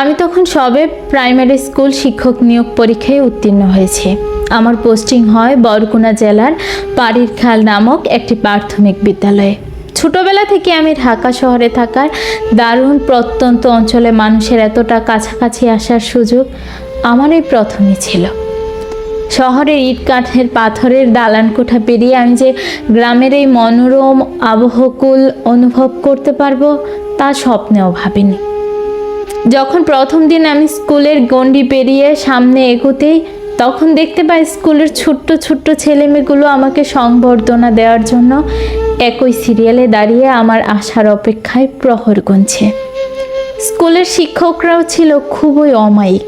আমি তখন সবে প্রাইমারি স্কুল শিক্ষক নিয়োগ পরীক্ষায় উত্তীর্ণ হয়েছে। আমার পোস্টিং হয় বরগুনা জেলার পাড়ির খাল নামক একটি প্রাথমিক বিদ্যালয়ে। ছোটবেলা থেকে আমি ঢাকা শহরে থাকার দারুণ প্রত্যন্ত অঞ্চলে মানুষের এতটা কাছাকাছি আসার সুযোগ আমারই প্রথমই ছিল। শহরের ইট কাঠের পাথরের দালান কোঠা পেরিয়ে আমি যে গ্রামের এই মনোরম আবহকুল অনুভব করতে পারব তা স্বপ্নেও ভাবিনি। যখন প্রথম দিন আমি স্কুলের গণ্ডি পেরিয়ে সামনে এগোতেই, তখন দেখতে পাই স্কুলের ছোট্ট ছোট্ট ছেলেমেয়েগুলো আমাকে সংবর্ধনা দেওয়ার জন্য একই সিরিয়ালে দাঁড়িয়ে আমার আসার অপেক্ষায় প্রহর গুনছে। স্কুলের শিক্ষকরাও ছিল খুবই অমায়িক।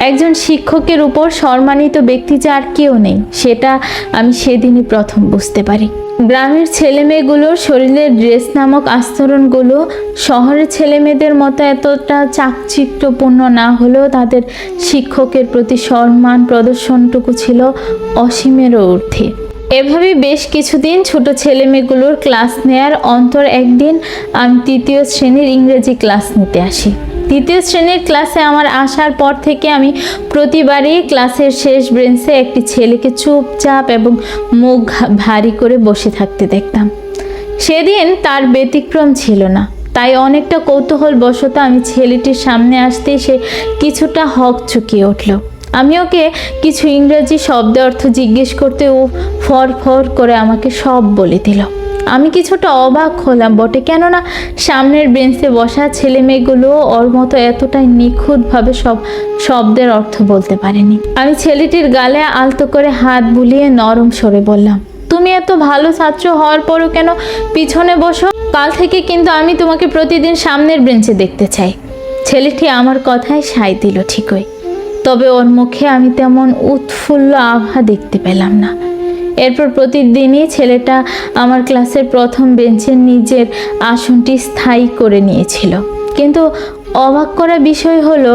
একজন শিক্ষকের উপর সম্মানিত ব্যক্তি যে আর কেউ নেই, সেটা আমি সেদিনই প্রথম বুঝতে পারি। গ্রামের ছেলেমেয়েগুলোর শরীরের ড্রেস নামক আস্তরণগুলো শহরের ছেলেমেয়েদের মতো এতটা চাকচিক্যপূর্ণ না হলেও তাদের শিক্ষকের প্রতি সম্মান প্রদর্শনটুকু ছিল অসীমেরও ঊর্ধ্বে। এভাবে বেশ কিছুদিন ছোট ছেলেমেয়েগুলোর ক্লাস নেয়ার অন্তর একদিন আমি তৃতীয় শ্রেণির ইংরেজি ক্লাস নিতে আসি। তৃতীয় শ্রেণির ক্লাসে আমার আসার পর থেকে আমি প্রতিবারই ক্লাসের শেষ ব্রেঞ্চে একটি ছেলেকে চুপচাপ এবং মুখ ভারী করে বসে থাকতে দেখতাম। সেদিন তার ব্যতিক্রম ছিল না, তাই অনেকটা কৌতূহল বশত আমি ছেলেটির সামনে আসতেই সে কিছুটা হক চুকিয়ে উঠল। আমি ওকে কিছু ইংরেজি শব্দ অর্থ জিজ্ঞেস করতে ও ফর ফর করে আমাকে সব বলে দিল। আমি কিছুটা অবাক হলাম বটে, কেননা সামনের বেঞ্চে বসা ছেলে মেয়েগুলো ওর মতো এতটাই নিখুঁতভাবে সব শব্দের অর্থ বলতে পারেনি। আমি ছেলেটির গালে আলতো করে হাত বুলিয়ে নরম সরে বললাম, তুমি এত ভালো ছাত্র হওয়ার পরও কেন পিছনে বসো? কাল থেকে কিন্তু আমি তোমাকে প্রতিদিন সামনের বেঞ্চে দেখতে চাই। ছেলেটি আমার কথায় সায় দিল ঠিকই। তবে ওর মুখে আমি তেমন উৎফুল্ল আভা দেখতে পেলাম না। এরপর প্রতিদিনই ছেলেটা আমার ক্লাসের প্রথম বেঞ্চের নিজের আসনটি স্থায়ী করে নিয়েছিল। কিন্তু অবাক করা বিষয় হলো,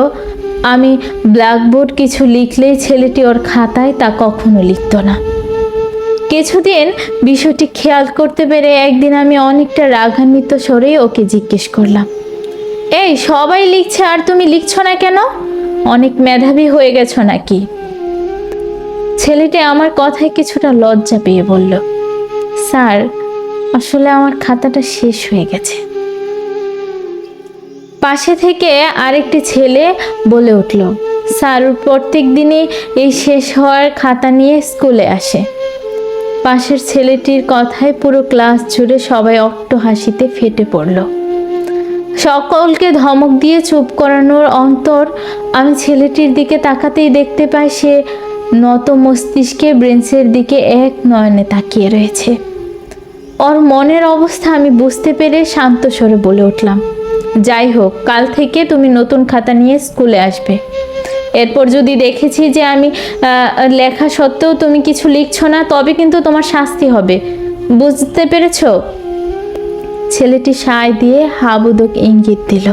আমি ব্ল্যাকবোর্ড কিছু লিখলেই ছেলেটি ওর খাতায় তা কখনো লিখতো না। কিছুদিন বিষয়টি খেয়াল করতে পেরে একদিন আমি অনেকটা রাগান্বিত স্বরেই ওকে জিজ্ঞেস করলাম, এই, সবাই লিখছে আর তুমি লিখছো না কেন? অনেক মেধাবী হয়ে গেছো নাকি? ছেলেটি আমার কথায় কিছুটা লজ্জা পেয়ে বলল, স্যার, আসলে আমার খাতাটা শেষ হয়ে গেছে। পাশে থেকে আরেকটি ছেলে বলে উঠল, স্যার, প্রত্যেক দিনই এই শেষ হওয়ার খাতা নিয়ে স্কুলে আসে। পাশের ছেলেটির কথায় পুরো ক্লাস জুড়ে সবাই অট্ট হাসিতে ফেটে পড়ল। সকলকে ধমক দিয়ে চুপ করানোর অন্তর আমি ছেলেটির দিকে তাকাতেই দেখতে পাই সে নত মস্তিষ্কে ব্রেঞ্চের দিকে এক নয়নে তাকিয়ে রয়েছে। ওর মনের অবস্থা আমি বুঝতে পেরে শান্ত স্বরে বলে উঠলাম, যাই হোক, কাল থেকে তুমি নতুন খাতা নিয়ে স্কুলে আসবে। এরপর যদি দেখেছি যে আমি লেখা সত্ত্বেও তুমি কিছু লিখছো না, তবে কিন্তু তোমার শাস্তি হবে। বুঝতে পেরেছ? ছেলেটি সায় দিয়ে হাবুদক ইঙ্গিত দিল।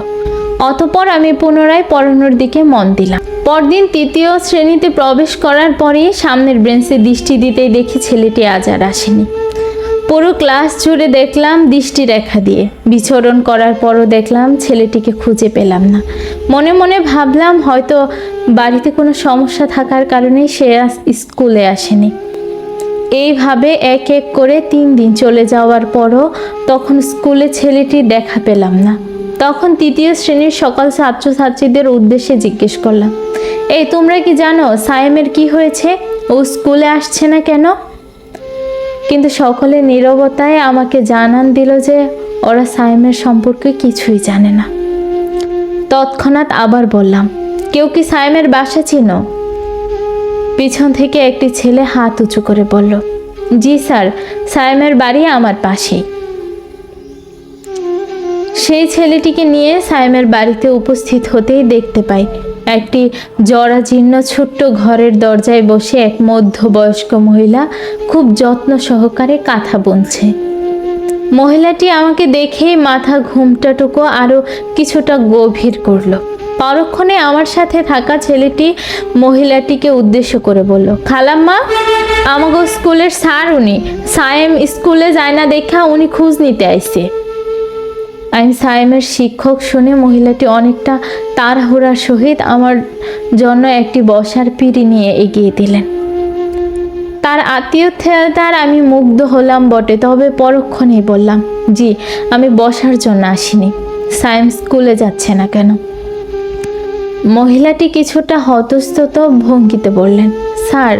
অতপর আমি পুনরায় পড়ানোর দিকে মন দিলাম। পরদিন তৃতীয় শ্রেণীতে প্রবেশ করার পরেই সামনের ব্রেঞ্চে দৃষ্টি দিতেই দেখি ছেলেটি আজ আর আসেনি। পুরো ক্লাস জুড়ে দেখলাম দৃষ্টি রেখা দিয়ে। বিচরণ করার পরও দেখলাম ছেলেটিকে খুঁজে পেলাম না। মনে মনে ভাবলাম হয়তো বাড়িতে কোনো সমস্যা থাকার কারণেই সে স্কুলে আসেনি। এইভাবে এক এক করে তিন দিন চলে যাওয়ার পরও তখন স্কুলে ছেলেটি দেখা পেলাম না। তখন তৃতীয় শ্রেণির সকল ছাত্রছাত্রীদের উদ্দেশ্যে জিজ্ঞেস করলাম, এই, তোমরা কি জানো সায়েমের কি হয়েছে? ও স্কুলে আসছে না কেন? কিন্তু সকলে নীরবতায় আমাকে জানান দিল যে ওরা সায়েমের সম্পর্কে কিছুই জানে না। তৎক্ষণাৎ আবার বললাম, কেউ কি সায়েমের বাসা চিনো? পিছন থেকে একটি ছেলে হাত উঁচু করে বলল, জি স্যার, সায়েমের বাড়ি আমার পাশেই। সেই ছেলেটিকে নিয়ে সায়েমের বাড়িতে উপস্থিত হতেই দেখতে পাই একটি জরাজীর্ণ ছোট্ট ঘরের দরজায় বসে এক মধ্যবয়স্ক মহিলা খুব যত্ন সহকারে কাঁথা বুনছে। মহিলাটি আমাকে দেখেই মাথা ঘুমটাটুকু আরও কিছুটা গভীর করল। পরক্ষণে আমার সাথে থাকা ছেলেটি মহিলাটিকে উদ্দেশ্য করে বলল, খালাম্মা, আমাগো স্কুলের স্যার উনি। সায়েম স্কুলে যায় না দেখা উনি খোঁজ নিতে আইছে। আমি সায়েমের শিক্ষক শুনে মহিলাটি অনেকটা তাড়াহুড়ার সহিত আমার জন্য একটি বসার পিড়ি নিয়ে এগিয়ে দিলেন। তার আত্মীয়তার আমি মুগ্ধ হলাম বটে, তবে পরক্ষণেই বললাম, জি, আমি বসার জন্য আসিনি। সায়েম স্কুলে যাচ্ছে না কেন? মহিলাটি কিছুটা হতস্তত ভঙ্গিতে বললেন, স্যার,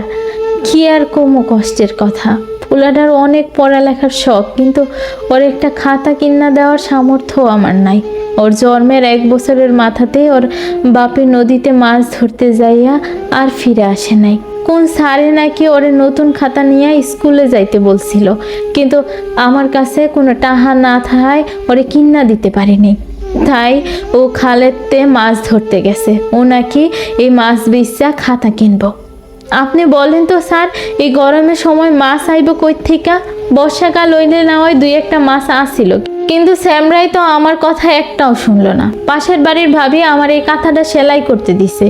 কি আর কমো কষ্টের কথা। পোলাটার অনেক পড়ালেখার শখ, কিন্তু ওর একটা খাতা কিনা দেওয়ার সামর্থ্য আমার নাই। ওর জন্মের এক বছরের মাথাতে ওর বাপে নদীতে মাছ ধরতে যাইয়া আর ফিরে আসে নাই। কোন স্যারে নাকি ওরে নতুন খাতা নিয়ে স্কুলে যাইতে বলছিল, কিন্তু আমার কাছে কোনো টাহা না থাকায় ওরে কিন্না দিতে পারিনি। তাই ও খালেতে মাছ ধরতে গেছে। ও নাকি এই মাছ বেচা খাতা কিনবো। আপনি বলেন তো স্যার, এই গরমের সময় মাছ আইব কই থেকে? বর্ষাকাল ওইলে না হয় দুই একটা মাছ আসছিল কিন্তু স্যামরাই তো আমার কথা একটাও শুনলো না। পাশের বাড়ির ভাবি আমার এই কাঁথাটা সেলাই করতে দিছে।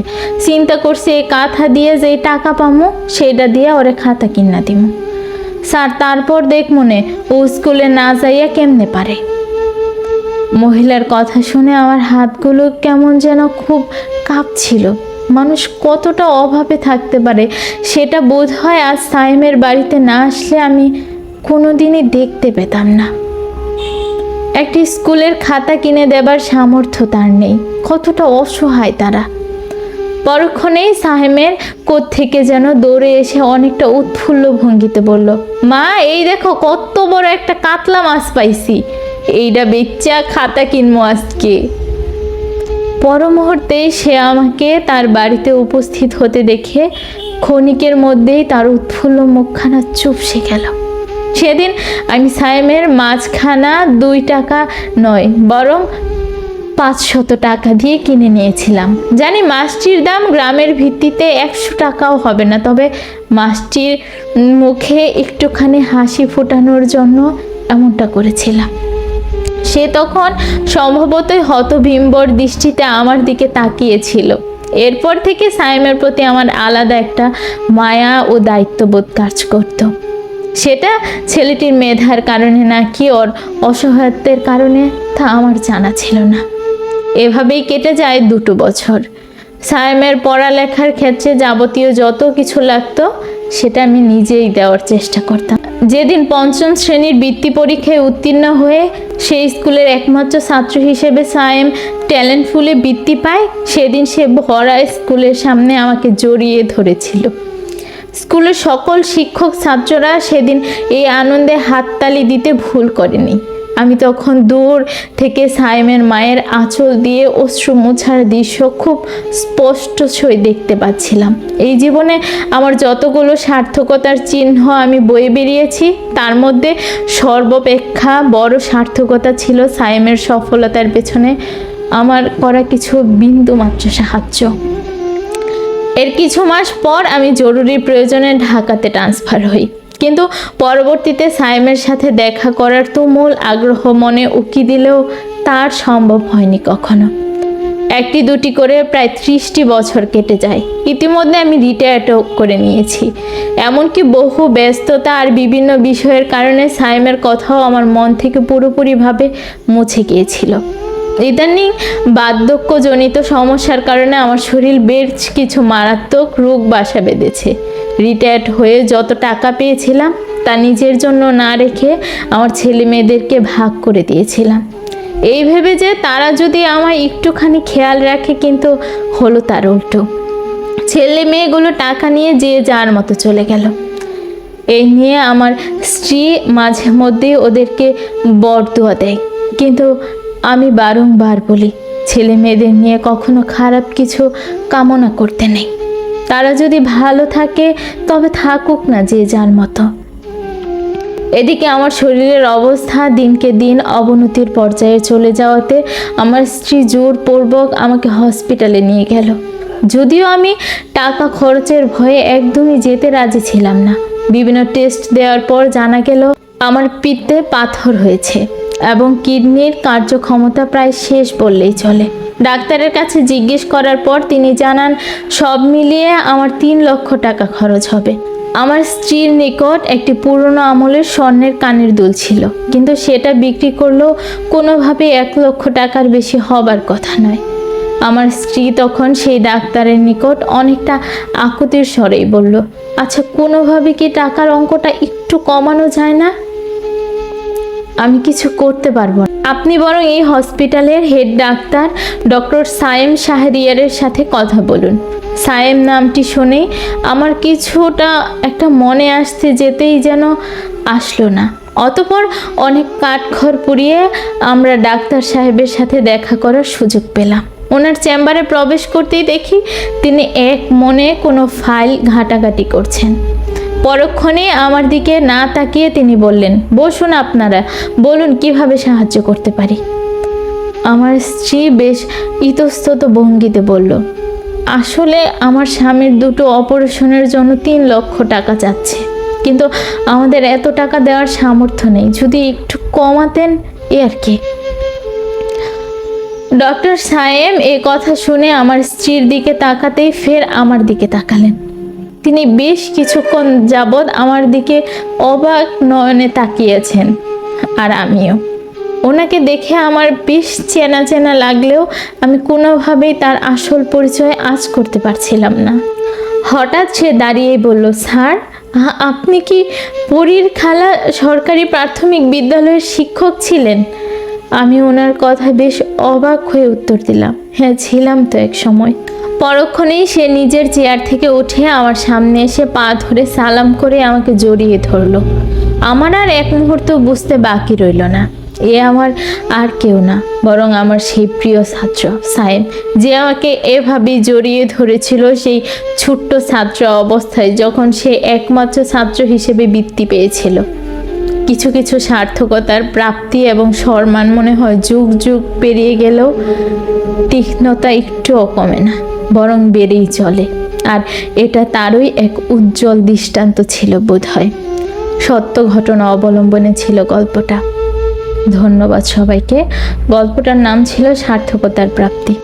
চিন্তা করছে এই কাঁথা দিয়ে যে টাকা পামো, সেটা দিয়ে ওরে খাতা কিনা দিমু। স্যার, তারপর দেখ মনে, ও স্কুলে না যাইয়া কেমনে পারে? মহিলার কথা শুনে আমার হাতগুলো কেমন যেন খুব কাঁপছিল। মানুষ কতটা অভাবে থাকতে পারে সেটা বোধ হয় আজ সাইমের বাড়িতে না আসলে আমি কোনোদিনই দেখতে পেতাম না। একটি স্কুলের খাতা কিনে দেবার সামর্থ্য তার নেই, কতটা অসহায় তারা। পরক্ষণেই সাহেমের কোথ থেকে যেন দৌড়ে এসে অনেকটা উৎফুল্ল ভঙ্গিতে বলল, মা, এই দেখো কত বড় একটা কাতলা মাছ পাইছি। এইটা বেচ্চা খাতা কিনবো আজকে। পর মুহূর্তেই সে আমাকে তার বাড়িতে উপস্থিত হতে দেখে ক্ষণিকের মধ্যেই তার উৎফুল্ল মুখখানা চুপসে গেল। সেদিন আমি সায়েমের মাছখানা দুই টাকা নয়, বরং পাঁচশত টাকা দিয়ে কিনে নিয়েছিলাম। জানি মাছটির দাম গ্রামের ভিত্তিতে একশো টাকাও হবে না, তবে মাছটির মুখে একটুখানি হাসি ফোটানোর জন্য এমনটা করেছিলাম। সে তখন সম্ভবতই হতভিম্বর দৃষ্টিতে আমার দিকে তাকিয়েছিল। এরপর থেকে সাইমের প্রতি আমার আলাদা একটা মায়া ও দায়িত্ববোধ কাজ করত। সেটা ছেলেটির মেধার কারণে না কি ওর অসহায়ত্বের কারণে তা আমার জানা ছিল না। এভাবেই কেটে যায় দুটো বছর। সায়েমের পড়ালেখার ক্ষেত্রে যাবতীয় যত কিছু লাগতো সেটা আমি নিজেই দেওয়ার চেষ্টা করতাম। যেদিন পঞ্চম শ্রেণির বৃত্তি পরীক্ষায় উত্তীর্ণ হয়ে সেই স্কুলের একমাত্র ছাত্র হিসেবে সায়েম ট্যালেন্ট ফুলে বৃত্তি পায়, সেদিন সে ভরা স্কুলের সামনে আমাকে জড়িয়ে ধরেছিল। স্কুলের সকল শিক্ষক ছাত্ররা সেদিন এই আনন্দে হাততালি দিতে ভুল করেনি। আমি তখন দূর থেকে সাইমের মায়ের আঁচল দিয়ে অশ্রু মোছার দৃশ্য খুব স্পষ্ট সই দেখতে পাচ্ছিলাম। এই জীবনে আমার যতগুলো সার্থকতার চিহ্ন আমি বয়ে বেরিয়েছি, তার মধ্যে সর্বাপেক্ষা বড় সার্থকতা ছিল সাইমের সফলতার পেছনে আমার করা কিছু বিন্দুমাত্র সাহায্য। এর কিছু মাস পর আমি জরুরি প্রয়োজনে ঢাকাতে ট্রান্সফার হই। কিন্তু পরবর্তীতে সাইমের সাথে দেখা করার তুমুল আগ্রহ মনে উকি দিলেও তার সম্ভব হয়নি কখনো। একটি দুটি করে প্রায় ত্রিশটি বছর কেটে যায়। ইতিমধ্যে আমি রিটায়ার্ডও করে নিয়েছি। এমনকি বহু ব্যস্ততা আর বিভিন্ন বিষয়ের কারণে সাইমের কথাও আমার মন থেকে পুরোপুরিভাবে মুছে গিয়েছিল। ইদানিং বার্ধক্যজনিত সমস্যার কারণে আমার শরীর বেশ কিছু মারাত্মক রোগ বাসা বেঁধেছে। রিটায়ার্ড হয়ে যত টাকা পেয়েছিলাম, তা নিজের জন্য না রেখে আমার ছেলে মেয়েদেরকে ভাগ করে দিয়েছিলাম। এই ভেবে যে তারা যদি আমায় একটুখানি খেয়াল রাখে কিন্তু হলো তার উল্টো। ছেলে মেয়েগুলো টাকা নিয়ে যে যার মতো চলে গেল। এই নিয়ে আমার স্ত্রী মাঝে মধ্যেই ওদেরকে বরদোয়া দেয়। কিন্তু আমি বারংবার বলি, ছেলে মেয়েদের নিয়ে কখনো খারাপ কিছু কামনা করতে নেই। তারা যদি ভালো থাকে, তবে থাকুক না যে যার মতো। এদিকে আমার শরীরের অবস্থা দিনকে দিন অবনতির পর্যায়ে চলে যাওয়াতে আমার স্ত্রী জোরপূর্বক আমাকে হসপিটালে নিয়ে গেল। যদিও আমি টাকা খরচের ভয়ে একদমই যেতে রাজি ছিলাম না। বিভিন্ন টেস্ট দেওয়ার পর জানা গেল আমার পিত্তে পাথর হয়েছে এবং কিডনির কার্যক্ষমতা প্রায় শেষ বললেই চলে। ডাক্তারের কাছে জিজ্ঞেস করার পর তিনি জানান, সব মিলিয়ে আমার তিন লক্ষ টাকা খরচ হবে। আমার স্ত্রীর নিকট একটি পুরনো আমলের স্বর্ণের কানের দুল ছিল, কিন্তু সেটা বিক্রি করলেও কোনোভাবে এক লক্ষ টাকার বেশি হবার কথা নয়। আমার স্ত্রী তখন সেই ডাক্তারের নিকট অনেকটা আকুতির স্বরেই বলল আচ্ছা কোনোভাবে কি টাকার অঙ্কটা একটু কমানো যায় না? আমি কিছু করতে পারব না। আপনি বরং এই হসপিটালের হেড ডাক্তার ডক্টর সায়েম শাহরিয়ারের সাথে কথা বলুন। সায়েম নামটি শুনে আমার কিছুটা একটা মনে আসতে যেতেই যেন আসলো না। অতপর অনেক কাঠখড় পুড়িয়ে আমরা ডাক্তার সাহেবের সাথে দেখা করার সুযোগ পেলাম। ওনার চেম্বারে প্রবেশ করতেই দেখি তিনি এক মনে কোনো ফাইল ঘাটাঘাটি করছেন। পরক্ষণে আমার দিকে না তাকিয়ে তিনি বললেন, বসুন আপনারা, বলুন কীভাবে সাহায্য করতে পারি? আমার স্ত্রী বেশ ইতস্তত ভঙ্গিতে বলল, আসলে আমার স্বামীর দুটো অপারেশনের জন্য তিন লক্ষ টাকা চাচ্ছে কিন্তু আমাদের এত টাকা দেওয়ার সামর্থ্য নেই, যদি একটু কমাতেন এ আর কি। ডক্টর সায়েম এ কথা শুনে আমার স্ত্রীর দিকে তাকাতেই ফের আমার দিকে তাকালেন। তিনি বেশ কিছুক্ষণ যাবৎ আমার দিকে অবাক নয়নে তাকিয়েছেন, আর আমিও। ওনাকে দেখে আমার বেশ চেনা চেনা লাগলেও আমি কোনোভাবেই তার আসল পরিচয় আজ করতে পারছিলাম না। হঠাৎ সে দাঁড়িয়ে বলল, স্যার আপনি কি পরীর খালা সরকারি প্রাথমিক বিদ্যালয়ের শিক্ষক ছিলেন? আমি ওনার কথা বেশ অবাক হয়ে উত্তর দিলাম হ্যাঁ ছিলাম তো এক সময়। পরক্ষণেই সে নিজের চেয়ার থেকে উঠে আমার সামনে এসে পা ধরে সালাম করে আমাকে জড়িয়ে ধরলো। আমার আর এক মুহূর্ত বুঝতে বাকি রইল না। এ আমার আর কেউ না, বরং আমার সেই প্রিয় ছাত্র সায়েম, যে আমাকে এভাবেই জড়িয়ে ধরেছিল সেই ছোট্ট ছাত্র অবস্থায় যখন সে একমাত্র ছাত্র হিসেবে বৃত্তি পেয়েছিল। কিছু কিছু সার্থকতার প্রাপ্তি এবং সম্মান মনে হয় যুগ যুগ পেরিয়ে গেলেও তীক্ষ্ণতা একটুও কমে না। বরং বেড়েই চলে। আর এটা তারই এক উজ্জ্বল দৃষ্টান্ত ছিল বোধ হয়। সত্য ঘটনা অবলম্বনে ছিল গল্পটা। ধন্যবাদ সবাইকে। গল্পটার নাম ছিল সার্থকতার প্রাপ্তি।